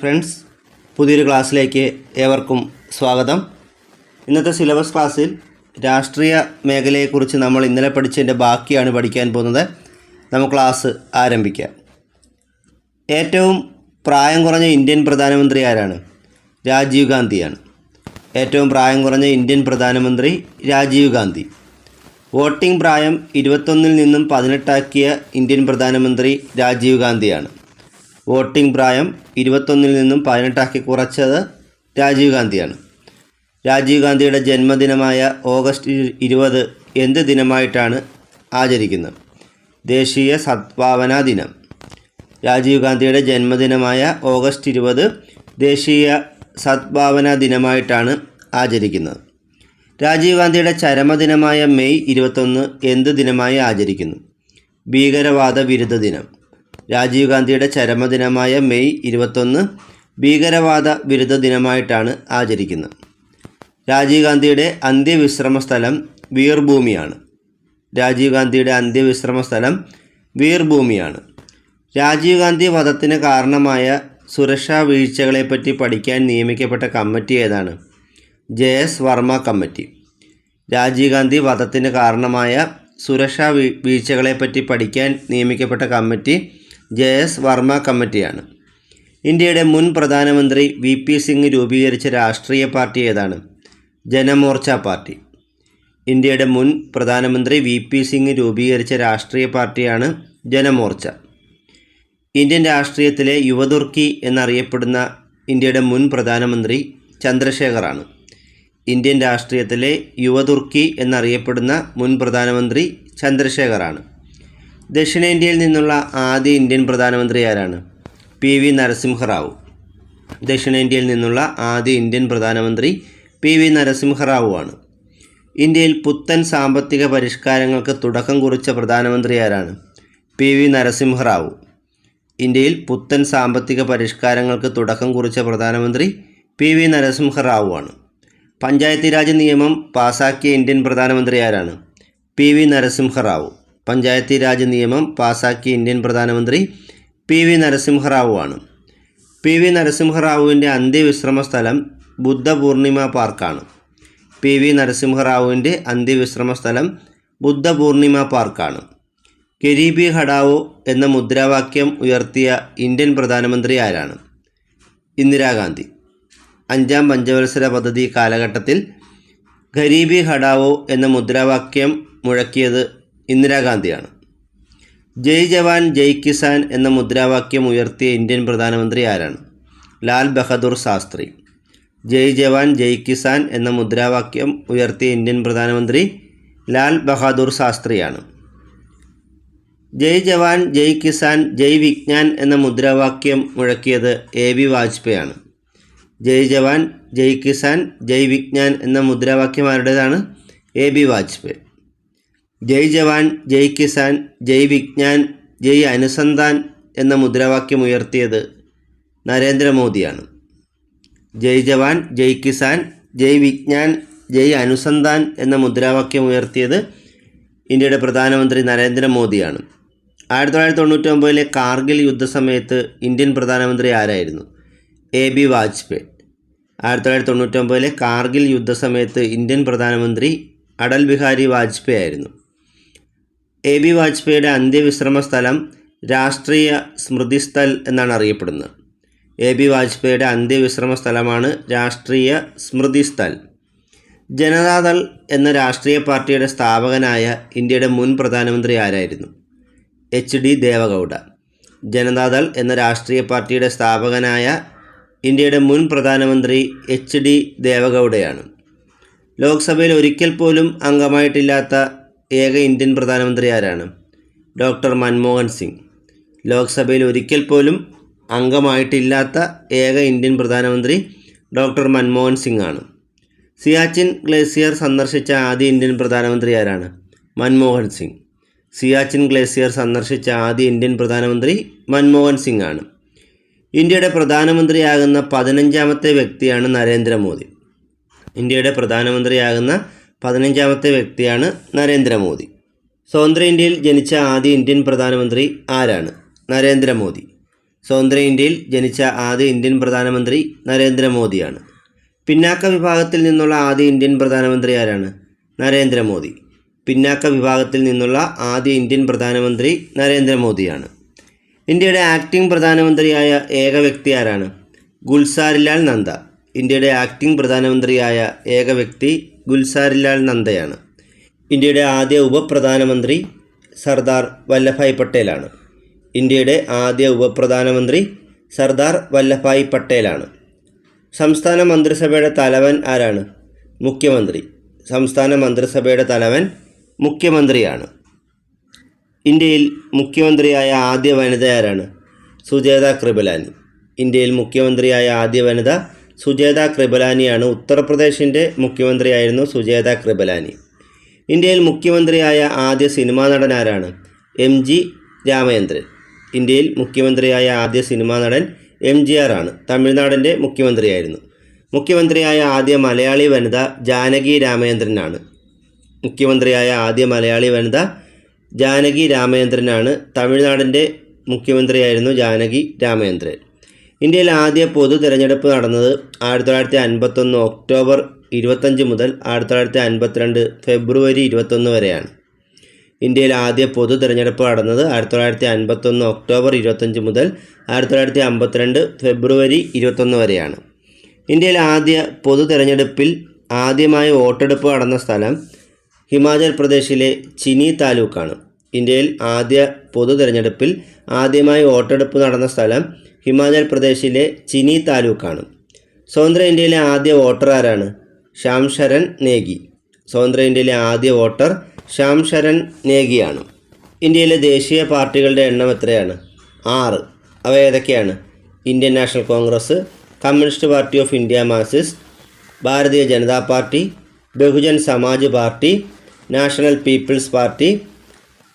Friends പുതിയൊരു ക്ലാസ്സിലേക്ക് ഏവർക്കും സ്വാഗതം. ഇന്നത്തെ സിലബസ് ക്ലാസ്സിൽ രാഷ്ട്രീയ മേഖലയെക്കുറിച്ച് നമ്മൾ ഇന്നലെ പഠിച്ചതിന്റെ ബാക്കിയാണ് പഠിക്കാൻ പോകുന്നത്. നമുക്ക് ക്ലാസ് ആരംഭിക്കാം. ഏറ്റവും പ്രായം കുറഞ്ഞ ഇന്ത്യൻ പ്രധാനമന്ത്രി ആരാണ്? രാജീവ് ഗാന്ധിയാണ്. ഏറ്റവും പ്രായം കുറഞ്ഞ ഇന്ത്യൻ പ്രധാനമന്ത്രി രാജീവ് ഗാന്ധി. വോട്ടിംഗ് പ്രായം ഇരുപത്തൊന്നിൽ നിന്നും പതിനെട്ടാക്കിയ ഇന്ത്യൻ പ്രധാനമന്ത്രി രാജീവ് ഗാന്ധിയാണ്. വോട്ടിംഗ് പ്രായം ഇരുപത്തൊന്നിൽ നിന്നും പതിനെട്ടാക്കി കുറച്ചത് രാജീവ് ഗാന്ധിയാണ്. രാജീവ് ഗാന്ധിയുടെ ജന്മദിനമായ ഓഗസ്റ്റ് ഇരു- ഇരുപത് എന്ത് ദിനമായിട്ടാണ് ആചരിക്കുന്നത്? ദേശീയ സദ്ഭാവനാ ദിനം. രാജീവ് ഗാന്ധിയുടെ ജന്മദിനമായ ഓഗസ്റ്റ് ഇരുപത് ദേശീയ സദ്ഭാവനാ ദിനമായിട്ടാണ് ആചരിക്കുന്നത്. രാജീവ് ഗാന്ധിയുടെ ചരമദിനമായ മെയ് ഇരുപത്തൊന്ന് എന്ത് ദിനമായി ആചരിക്കുന്നു? ഭീകരവാദ വിരുദ്ധ ദിനം. രാജീവ് ഗാന്ധിയുടെ ചരമദിനമായ മെയ് ഇരുപത്തൊന്ന് ഭീകരവാദ വിരുദ്ധ ദിനമായിട്ടാണ് ആചരിക്കുന്നത്. രാജീവ് ഗാന്ധിയുടെ അന്ത്യവിശ്രമ സ്ഥലം വീർഭൂമിയാണ്. രാജീവ് ഗാന്ധിയുടെ അന്ത്യവിശ്രമ സ്ഥലം വീർഭൂമിയാണ്. രാജീവ് ഗാന്ധി വധത്തിന് കാരണമായ സുരക്ഷാ വീഴ്ചകളെപ്പറ്റി പഠിക്കാൻ നിയമിക്കപ്പെട്ട കമ്മിറ്റി ഏതാണ്? J S Varma committee. Rajiv Gandhi വധത്തിന് കാരണമായ സുരക്ഷാ വീഴ്ചകളെപ്പറ്റി പഠിക്കാൻ നിയമിക്കപ്പെട്ട കമ്മിറ്റി ജെ എസ് വർമ്മ കമ്മിറ്റിയാണ്. ഇന്ത്യയുടെ മുൻ പ്രധാനമന്ത്രി വി പി സിംഗ് രൂപീകരിച്ച രാഷ്ട്രീയ പാർട്ടി ഏതാണ്? ജനമോർച്ച പാർട്ടി. ഇന്ത്യയുടെ മുൻ പ്രധാനമന്ത്രി വി പി സിംഗ് രൂപീകരിച്ച രാഷ്ട്രീയ പാർട്ടിയാണ് ജനമോർച്ച. ഇന്ത്യൻ രാഷ്ട്രീയത്തിലെ യുവതുർക്കി എന്നറിയപ്പെടുന്ന ഇന്ത്യയുടെ മുൻ പ്രധാനമന്ത്രി ചന്ദ്രശേഖറാണ്. ഇന്ത്യൻ രാഷ്ട്രീയത്തിലെ യുവതുർക്കി എന്നറിയപ്പെടുന്ന മുൻ പ്രധാനമന്ത്രി ചന്ദ്രശേഖറാണ്. ദക്ഷിണേന്ത്യയിൽ നിന്നുള്ള ആദ്യ ഇന്ത്യൻ പ്രധാനമന്ത്രി ആരാണ്? P V Narasimha Rao. ദക്ഷിണേന്ത്യയിൽ നിന്നുള്ള ആദ്യ ഇന്ത്യൻ പ്രധാനമന്ത്രി പി വി നരസിംഹറാവു ആണ്. ഇന്ത്യയിൽ പുത്തൻ സാമ്പത്തിക പരിഷ്കാരങ്ങൾക്ക് തുടക്കം കുറിച്ച പ്രധാനമന്ത്രി ആരാണ്? P V Narasimha Rao. ഇന്ത്യയിൽ പുത്തൻ സാമ്പത്തിക പരിഷ്കാരങ്ങൾക്ക് തുടക്കം കുറിച്ച പ്രധാനമന്ത്രി പി വി നരസിംഹറാവു ആണ്. പഞ്ചായത്തി രാജ് നിയമം പാസാക്കിയ ഇന്ത്യൻ പ്രധാനമന്ത്രി ആരാണ്? P V Narasimha Rao. പഞ്ചായത്തി രാജ് നിയമം പാസാക്കിയ ഇന്ത്യൻ പ്രധാനമന്ത്രി പി വി നരസിംഹറാവു ആണ്. പി വി നരസിംഹറാവുവിന്റെ അന്ത്യവിശ്രമ സ്ഥലം ബുദ്ധപൂർണിമ പാർക്കാണ്. പി വി നരസിംഹറാവുവിന്റെ അന്ത്യവിശ്രമ സ്ഥലം ബുദ്ധപൂർണിമ പാർക്കാണ്. ഗരീബി ഹടാവോ എന്ന മുദ്രാവാക്യം ഉയർത്തിയ ഇന്ത്യൻ പ്രധാനമന്ത്രി ആരാണ്? ഇന്ദിരാഗാന്ധി. അഞ്ചാം പഞ്ചവത്സര പദ്ധതി കാലഘട്ടത്തിൽ ഖരീബി ഹടാവോ എന്ന മുദ്രാവാക്യം മുഴക്കിയത് ഇന്ദിരാഗാന്ധിയാണ്. ജയ് ജവാൻ ജയ് കിസാൻ എന്ന മുദ്രാവാക്യം ഉയർത്തിയ ഇന്ത്യൻ പ്രധാനമന്ത്രി ആരാണ്? ലാൽ ബഹദൂർ ശാസ്ത്രി. ജയ് ജവാൻ ജയ് കിസാൻ എന്ന മുദ്രാവാക്യം ഉയർത്തിയ ഇന്ത്യൻ പ്രധാനമന്ത്രി ലാൽ ബഹാദൂർ ശാസ്ത്രിയാണ്. ജയ് ജവാൻ ജയ് കിസാൻ ജയ് വിജ്ഞാൻ എന്ന മുദ്രാവാക്യം മുഴക്കിയത് എ ബി വാജ്പേയാണ്. ജയ് ജവാൻ ജയ് കിസാൻ ജയ് വിജ്ഞാൻ എന്ന മുദ്രാവാക്യം ആരുടേതാണ്? എ ബി വാജ്പേയി ജയ് ജവാൻ ജയ് കിസാൻ ജയ് വിജ്ഞാൻ ജയ് അനുസന്ധാൻ എന്ന മുദ്രാവാക്യം ഉയർത്തിയത് നരേന്ദ്രമോദിയാണ്. ജയ് ജവാൻ ജയ് കിസാൻ ജയ് വിജ്ഞാൻ ജയ് അനുസന്ധാൻ എന്ന മുദ്രാവാക്യം ഉയർത്തിയത് ഇന്ത്യയുടെ പ്രധാനമന്ത്രി നരേന്ദ്രമോദിയാണ്. ആയിരത്തി തൊള്ളായിരത്തി തൊണ്ണൂറ്റി ഒമ്പതിലെ കാർഗിൽ യുദ്ധസമയത്ത് ഇന്ത്യൻ പ്രധാനമന്ത്രി ആരായിരുന്നു? A B Vajpayee. ആയിരത്തി തൊള്ളായിരത്തി തൊണ്ണൂറ്റി ഒമ്പതിലെ കാർഗിൽ യുദ്ധസമയത്ത് ഇന്ത്യൻ പ്രധാനമന്ത്രി അടൽ ബിഹാരി വാജ്പേയി ആയിരുന്നു. എ ബി വാജ്പേയിയുടെ അന്ത്യവിശ്രമ സ്ഥലം രാഷ്ട്രീയ സ്മൃതിസ്ഥൽ എന്നാണ് അറിയപ്പെടുന്നത്. എ ബി വാജ്പേയിയുടെ അന്ത്യവിശ്രമ സ്ഥലമാണ് രാഷ്ട്രീയ സ്മൃതിസ്ഥൽ. ജനതാദൾ എന്ന രാഷ്ട്രീയ പാർട്ടിയുടെ സ്ഥാപകനായ ഇന്ത്യയുടെ മുൻ പ്രധാനമന്ത്രി ആരായിരുന്നു? H D Deve Gowda. ജനതാദൾ എന്ന രാഷ്ട്രീയ പാർട്ടിയുടെ സ്ഥാപകനായ ഇന്ത്യയുടെ മുൻ പ്രധാനമന്ത്രി എച്ച് ഡി ദേവഗൗഡയാണ്. ലോക്സഭയിൽ ഒരിക്കൽ പോലും അംഗമായിട്ടില്ലാത്ത ഏക ഇന്ത്യൻ പ്രധാനമന്ത്രി ആരാണ്? ഡോക്ടർ മൻമോഹൻ സിംഗ്. ലോക്സഭയിൽ ഒരിക്കൽ പോലും അംഗമായിട്ടില്ലാത്ത ഏക ഇന്ത്യൻ പ്രധാനമന്ത്രി ഡോക്ടർ മൻമോഹൻ സിംഗ് ആണ്. സിയാച്ചിൻ ഗ്ലേസിയർ സന്ദർശിച്ച ആദ്യ ഇന്ത്യൻ പ്രധാനമന്ത്രി ആരാണ്? മൻമോഹൻ സിംഗ്. സിയാച്ചിൻ ഗ്ലേസിയർ സന്ദർശിച്ച ആദ്യ ഇന്ത്യൻ പ്രധാനമന്ത്രി മൻമോഹൻ സിംഗ് ആണ്. ഇന്ത്യയുടെ പ്രധാനമന്ത്രിയാകുന്ന പതിനഞ്ചാമത്തെ വ്യക്തിയാണ് നരേന്ദ്രമോദി. ഇന്ത്യയുടെ പ്രധാനമന്ത്രിയാകുന്ന പതിനഞ്ചാമത്തെ വ്യക്തിയാണ് നരേന്ദ്രമോദി. സ്വതന്ത്ര ഇന്ത്യയിൽ ജനിച്ച ആദ്യ ഇന്ത്യൻ പ്രധാനമന്ത്രി ആരാണ്? നരേന്ദ്രമോദി. സ്വതന്ത്ര ഇന്ത്യയിൽ ജനിച്ച ആദ്യ ഇന്ത്യൻ പ്രധാനമന്ത്രി നരേന്ദ്രമോദിയാണ്. പിന്നാക്ക വിഭാഗത്തിൽ നിന്നുള്ള ആദ്യ ഇന്ത്യൻ പ്രധാനമന്ത്രി ആരാണ്? നരേന്ദ്രമോദി. പിന്നാക്ക വിഭാഗത്തിൽ നിന്നുള്ള ആദ്യ ഇന്ത്യൻ പ്രധാനമന്ത്രി നരേന്ദ്രമോദിയാണ്. ഇന്ത്യയുടെ ആക്ടിംഗ് പ്രധാനമന്ത്രിയായ ഏക വ്യക്തി ആരാണ്? ഗുൽസാരിലാൽ നന്ദ. ഇന്ത്യയുടെ ആക്ടിംഗ് പ്രധാനമന്ത്രിയായ ഏക വ്യക്തി ഗുൽസാരിലാൽ നന്ദയാണ്. ഇന്ത്യയുടെ ആദ്യ ഉപപ്രധാനമന്ത്രി സർദാർ വല്ലഭായ് പട്ടേലാണ്. ഇന്ത്യയുടെ ആദ്യ ഉപപ്രധാനമന്ത്രി സർദാർ വല്ലഭായ് പട്ടേലാണ്. സംസ്ഥാന മന്ത്രിസഭയുടെ തലവൻ ആരാണ്? മുഖ്യമന്ത്രി. സംസ്ഥാന മന്ത്രിസഭയുടെ തലവൻ മുഖ്യമന്ത്രിയാണ്. ഇന്ത്യയിൽ മുഖ്യമന്ത്രിയായ ആദ്യ വനിത ആരാണ്? സുജേത കൃപലാനി. ഇന്ത്യയിൽ മുഖ്യമന്ത്രിയായ ആദ്യ വനിത സുജേത കൃപലാനിയാണ് ഉത്തർപ്രദേശിന്റെ മുഖ്യമന്ത്രിയായിരുന്നു സുജേത കൃപലാനി. ഇന്ത്യയിൽ മുഖ്യമന്ത്രിയായ ആദ്യ സിനിമാ നടൻ ആരാണ് എം ജി രാമചന്ദ്രൻ. ഇന്ത്യയിൽ മുഖ്യമന്ത്രിയായ ആദ്യ സിനിമാ നടൻ എം ജി ആർ ആണ്. തമിഴ്നാടിന്റെ മുഖ്യമന്ത്രിയായിരുന്നു. മുഖ്യമന്ത്രിയായ ആദ്യ മലയാളി വനിത ജാനകി രാമചന്ദ്രനാണ് മുഖ്യമന്ത്രിയായ ആദ്യ മലയാളി വനിത ജാനകി രാമചന്ദ്രനാണ് തമിഴ്നാടിന്റെ മുഖ്യമന്ത്രിയായിരുന്നു ജാനകി രാമചന്ദ്രൻ. ഇന്ത്യയിൽ ആദ്യ പൊതു തിരഞ്ഞെടുപ്പ് നടന്നത് ആയിരത്തി തൊള്ളായിരത്തി അൻപത്തൊന്ന് ഒക്ടോബർ ഇരുപത്തഞ്ച് മുതൽ ആയിരത്തി തൊള്ളായിരത്തി അൻപത്തിരണ്ട് ഫെബ്രുവരി ഇരുപത്തൊന്ന് വരെയാണ്. ഇന്ത്യയിൽ ആദ്യ പൊതു തിരഞ്ഞെടുപ്പ് നടന്നത് ആയിരത്തി തൊള്ളായിരത്തി അൻപത്തൊന്ന് ഒക്ടോബർ ഇരുപത്തഞ്ച് മുതൽ ആയിരത്തി തൊള്ളായിരത്തി അമ്പത്തിരണ്ട് ഫെബ്രുവരി ഇരുപത്തൊന്ന് വരെയാണ്. ഇന്ത്യയിൽ ആദ്യ പൊതു തിരഞ്ഞെടുപ്പിൽ ആദ്യമായി വോട്ടെടുപ്പ് നടന്ന സ്ഥലം ഹിമാചൽ പ്രദേശിലെ ചിനി താലൂക്കാണ്. ഇന്ത്യയിൽ ആദ്യ പൊതു തിരഞ്ഞെടുപ്പിൽ ആദ്യമായി വോട്ടെടുപ്പ് നടന്ന സ്ഥലം ഹിമാചൽ പ്രദേശിലെ ചിനി താലൂക്കാണ്. സ്വതന്ത്ര ഇന്ത്യയിലെ ആദ്യ വോട്ടർ ആരാണ്? ശ്യാം ശരൺ നേഗി. സ്വതന്ത്ര ഇന്ത്യയിലെ ആദ്യ വോട്ടർ ശ്യാം ശരൺ നേഗിയാണ്. ഇന്ത്യയിലെ ദേശീയ പാർട്ടികളുടെ എണ്ണം എത്രയാണ്? ആറ്. അവ ഏതൊക്കെയാണ്? Indian National Congress Communist Party of India Marxist Bharatiya Janata Party Bahujan Samaj Party National People's Party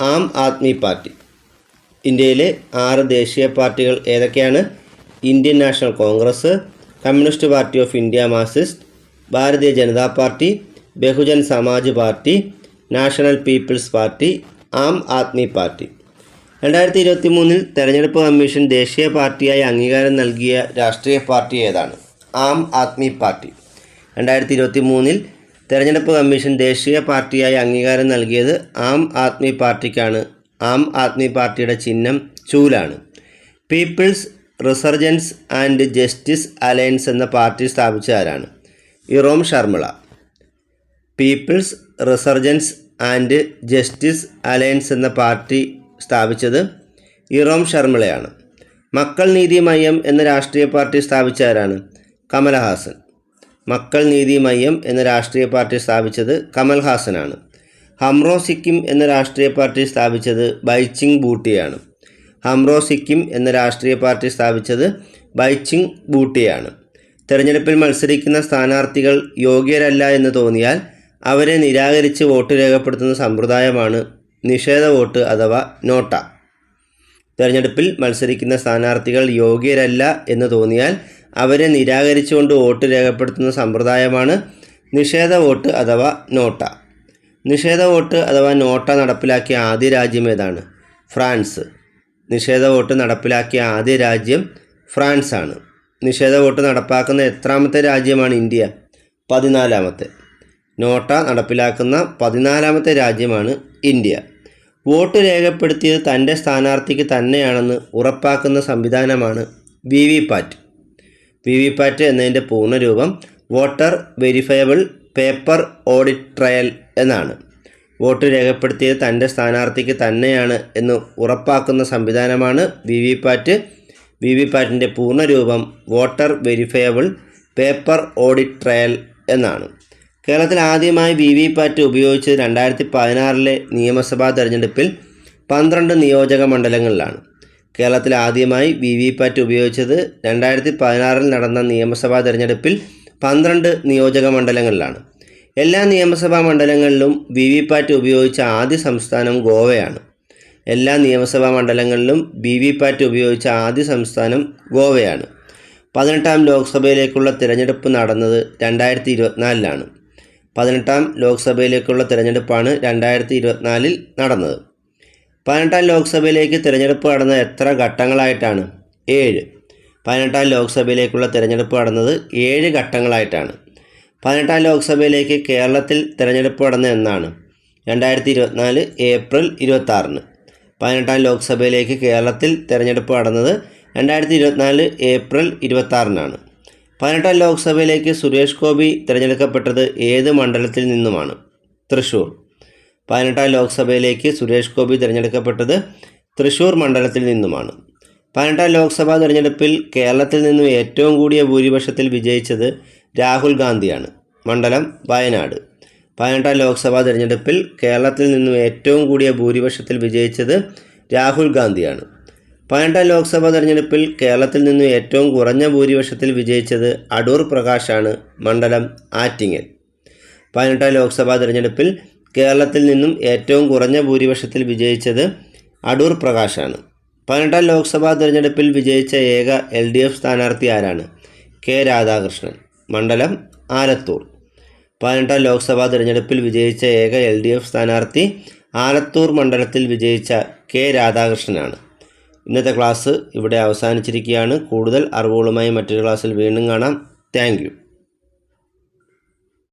Aam Aadmi Party. ഇന്ത്യയിലെ ആറ് ദേശീയ പാർട്ടികൾ ഏതൊക്കെയാണ്? Indian National Congress Communist Party of India Marxist Bharatiya Janata Party Bahujan Samaj Party National People's Party Aam Aadmi Party. രണ്ടായിരത്തി ഇരുപത്തി മൂന്നിൽ തെരഞ്ഞെടുപ്പ് commission ദേശീയ പാർട്ടിയായി അംഗീകാരം നൽകിയ രാഷ്ട്രീയ പാർട്ടി ഏതാണ്? ആം ആദ്മി പാർട്ടി. രണ്ടായിരത്തി ഇരുപത്തി മൂന്നിൽ തെരഞ്ഞെടുപ്പ് കമ്മീഷൻ ദേശീയ പാർട്ടിയായി അംഗീകാരം നൽകിയത് ആം ആദ്മി പാർട്ടിക്കാണ്. ആം ആദ്മി പാർട്ടിയുടെ ചിഹ്നം ചൂലാണ്. People's Resurgence and Justice Alliance എന്ന പാർട്ടി സ്ഥാപിച്ച ആരാണ്? Irom Sharmila People's Resurgence and Justice Alliance എന്ന പാർട്ടി സ്ഥാപിച്ചത് ഇറോം ഷർമിളയാണ് മക്കൾ നീതി മയ്യം എന്ന രാഷ്ട്രീയ പാർട്ടി സ്ഥാപിച്ച ആരാണ്? കമലഹാസൻ. മക്കൾ നീതി മയ്യം എന്ന രാഷ്ട്രീയ പാർട്ടി സ്ഥാപിച്ചത് കമൽഹാസനാണ്. ഹംറോ സിക്കിം എന്ന രാഷ്ട്രീയ പാർട്ടി സ്ഥാപിച്ചത് ബൈച്ചിങ് ബൂട്ടിയാണ്. ഹംറോ സിക്കിം എന്ന രാഷ്ട്രീയ പാർട്ടി സ്ഥാപിച്ചത് ബൈച്ചിങ് ബൂട്ടിയാണ്. തെരഞ്ഞെടുപ്പിൽ മത്സരിക്കുന്ന സ്ഥാനാർത്ഥികൾ യോഗ്യരല്ല എന്ന് തോന്നിയാൽ അവരെ നിരാകരിച്ച് വോട്ട് രേഖപ്പെടുത്തുന്ന സമ്പ്രദായമാണ് നിഷേധ വോട്ട് അഥവാ നോട്ട. തെരഞ്ഞെടുപ്പിൽ മത്സരിക്കുന്ന സ്ഥാനാർത്ഥികൾ യോഗ്യരല്ല എന്ന് തോന്നിയാൽ അവരെ നിരാകരിച്ചുകൊണ്ട് വോട്ട് രേഖപ്പെടുത്തുന്ന സമ്പ്രദായമാണ് നിഷേധ വോട്ട് അഥവാ നോട്ട. നിഷേധ വോട്ട് അഥവാ നോട്ട നടപ്പിലാക്കിയ ആദ്യ രാജ്യം ഏതാണ്? ഫ്രാൻസ്. നിഷേധ വോട്ട് നടപ്പിലാക്കിയ ആദ്യ രാജ്യം ഫ്രാൻസ് ആണ് നിഷേധ വോട്ട് നടപ്പാക്കുന്ന എത്രാമത്തെ രാജ്യമാണ് ഇന്ത്യ? പതിനാലാമത്തെ. നോട്ട നടപ്പിലാക്കുന്ന പതിനാലാമത്തെ രാജ്യമാണ് ഇന്ത്യ. വോട്ട് രേഖപ്പെടുത്തിയത് തന്റെ സ്ഥാനാർത്ഥിക്ക് തന്നെയാണെന്ന് ഉറപ്പാക്കുന്ന സംവിധാനമാണ് V V PAT. V V PAT എന്നതിന്റെ പൂർണരൂപം voter verifiable paper audit trail എന്നാണ്. വോട്ട് രേഖപ്പെടുത്തിയത് തന്റെ സ്ഥാനാർത്ഥിക്ക് തന്നെയാണ് എന്ന് ഉറപ്പാക്കുന്ന സംവിധാനമാണ് V V PAT V V പാറ്റിന്റെ പൂർണരൂപം voter verifiable paper audit trail എന്നാണ്. കേരളത്തിൽ ആദ്യമായി വി വി പാറ്റ് ഉപയോഗിച്ചത് രണ്ടായിരത്തി പതിനാറിലെ നിയമസഭാ തെരഞ്ഞെടുപ്പിൽ പന്ത്രണ്ട് നിയോജക മണ്ഡലങ്ങളിലാണ്. കേരളത്തിൽ ആദ്യമായി വി വി പാറ്റ് ഉപയോഗിച്ചത് രണ്ടായിരത്തി പതിനാറിൽ നടന്ന നിയമസഭാ തെരഞ്ഞെടുപ്പിൽ പന്ത്രണ്ട് നിയോജക മണ്ഡലങ്ങളിലാണ്. എല്ലാ നിയമസഭാ മണ്ഡലങ്ങളിലും വി വി പാറ്റ് ഉപയോഗിച്ച ആദ്യ സംസ്ഥാനം ഗോവയാണ്. എല്ലാ നിയമസഭാ മണ്ഡലങ്ങളിലും വി വി പാറ്റ് ഉപയോഗിച്ച ആദ്യ സംസ്ഥാനം ഗോവയാണ്. പതിനെട്ടാം ലോക്സഭയിലേക്കുള്ള തിരഞ്ഞെടുപ്പ് നടന്നത് രണ്ടായിരത്തി ഇരുപത്തിനാലിലാണ് പതിനെട്ടാം ലോക്സഭയിലേക്കുള്ള തിരഞ്ഞെടുപ്പാണ് രണ്ടായിരത്തി ഇരുപത്തിനാലിൽ നടന്നത്. പതിനെട്ടാം ലോക്സഭയിലേക്ക് തിരഞ്ഞെടുപ്പ് നടന്നത് എത്ര ഘട്ടങ്ങളായിട്ടാണ്? ഏഴ്. പതിനെട്ടാം ലോക്സഭയിലേക്കുള്ള തിരഞ്ഞെടുപ്പ് നടന്നത് ഏഴ് ഘട്ടങ്ങളായിട്ടാണ്. പതിനെട്ടാം ലോക്സഭയിലേക്ക് കേരളത്തിൽ തിരഞ്ഞെടുപ്പ് നടന്നത് എന്നാണ്. രണ്ടായിരത്തി ഇരുപത്തിനാല് ഏപ്രിൽ ഇരുപത്താറിന് പതിനെട്ടാം ലോക്സഭയിലേക്ക് കേരളത്തിൽ തിരഞ്ഞെടുപ്പ് നടന്നത് രണ്ടായിരത്തി ഇരുപത്തിനാല് ഏപ്രിൽ ഇരുപത്താറിനാണ് പതിനെട്ടാം ലോക്സഭയിലേക്ക് സുരേഷ് ഗോപി തിരഞ്ഞെടുക്കപ്പെട്ടത് ഏത് മണ്ഡലത്തിൽ നിന്നുമാണ്? തൃശ്ശൂർ പതിനെട്ടാം ലോക്സഭയിലേക്ക് സുരേഷ് ഗോപി തിരഞ്ഞെടുക്കപ്പെട്ടത് തൃശൂർ മണ്ഡലത്തിൽ നിന്നുമാണ്. പതിനെട്ടാം ലോക്സഭാ തിരഞ്ഞെടുപ്പിൽ കേരളത്തിൽ നിന്നും ഏറ്റവും കൂടിയ ഭൂരിപക്ഷത്തിൽ വിജയിച്ചത് രാഹുൽ ഗാന്ധിയാണ്. മണ്ഡലം വയനാട്. പതിനെട്ടാം ലോക്സഭാ തിരഞ്ഞെടുപ്പിൽ കേരളത്തിൽ നിന്നും ഏറ്റവും കൂടിയ ഭൂരിപക്ഷത്തിൽ വിജയിച്ചത് രാഹുൽ ഗാന്ധിയാണ്. പതിനെട്ടാം ലോക്സഭാ തിരഞ്ഞെടുപ്പിൽ കേരളത്തിൽ നിന്നും ഏറ്റവും കുറഞ്ഞ ഭൂരിപക്ഷത്തിൽ വിജയിച്ചത് അടൂർ പ്രകാശാണ് മണ്ഡലം ആറ്റിങ്ങൽ. പതിനെട്ടാം ലോക്സഭാ തെരഞ്ഞെടുപ്പിൽ കേരളത്തിൽ നിന്നും ഏറ്റവും കുറഞ്ഞ ഭൂരിപക്ഷത്തിൽ വിജയിച്ചത് അടൂർ പ്രകാശാണ്. പതിനെട്ടാം ലോക്സഭാ തിരഞ്ഞെടുപ്പിൽ വിജയിച്ച ഏക എൽ ഡി എഫ് സ്ഥാനാർത്ഥി ആരാണ്? കെ രാധാകൃഷ്ണൻ. മണ്ഡലം ആലത്തൂർ. പതിനെട്ടാം ലോക്സഭാ തിരഞ്ഞെടുപ്പിൽ വിജയിച്ച ഏക എൽ ഡി എഫ് സ്ഥാനാർത്ഥി ആലത്തൂർ മണ്ഡലത്തിൽ വിജയിച്ച കെ രാധാകൃഷ്ണനാണ്. ഇന്നത്തെ ക്ലാസ് ഇവിടെ അവസാനിച്ചിരിക്കുകയാണ്. കൂടുതൽ അറിവുകളുമായി മറ്റൊരു ക്ലാസ്സിൽ വീണ്ടും കാണാം. താങ്ക്